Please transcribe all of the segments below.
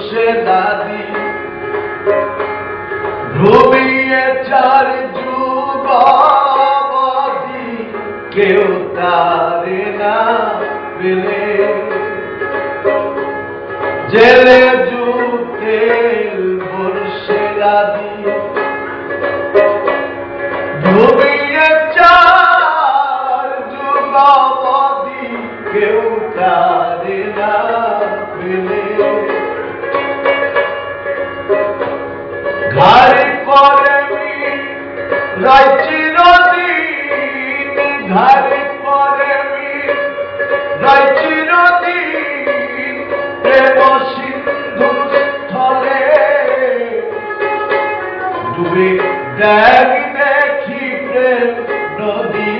বরসে দাদি ঘুমিয়ে চার যুগাবধি কেউ তারে না পেলে। জেলে জুতে দেখ দেখি প্রেম নদী।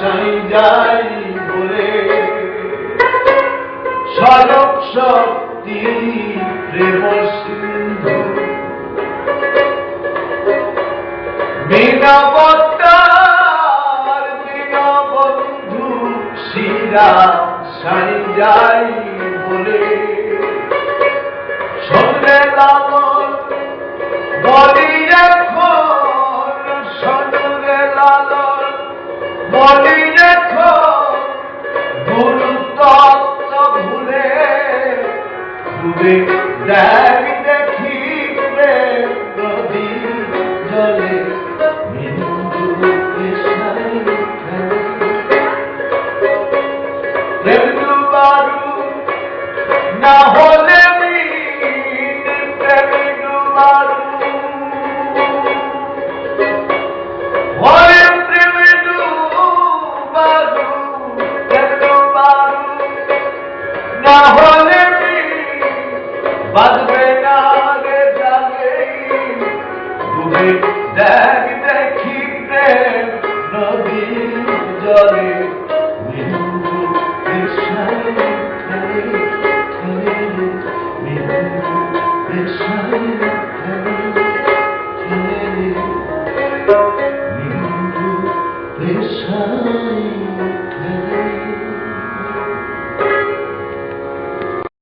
সাই যাই বলে। স্বরূপ শক্তি প্রেম সিন্ধু। বন্ধু সিরাজ সাই যাই বলে। সন্ধ্যে ডুবে দেখ দেখি নদী জলে। না হলে বাজবে না রে জাগে দেখি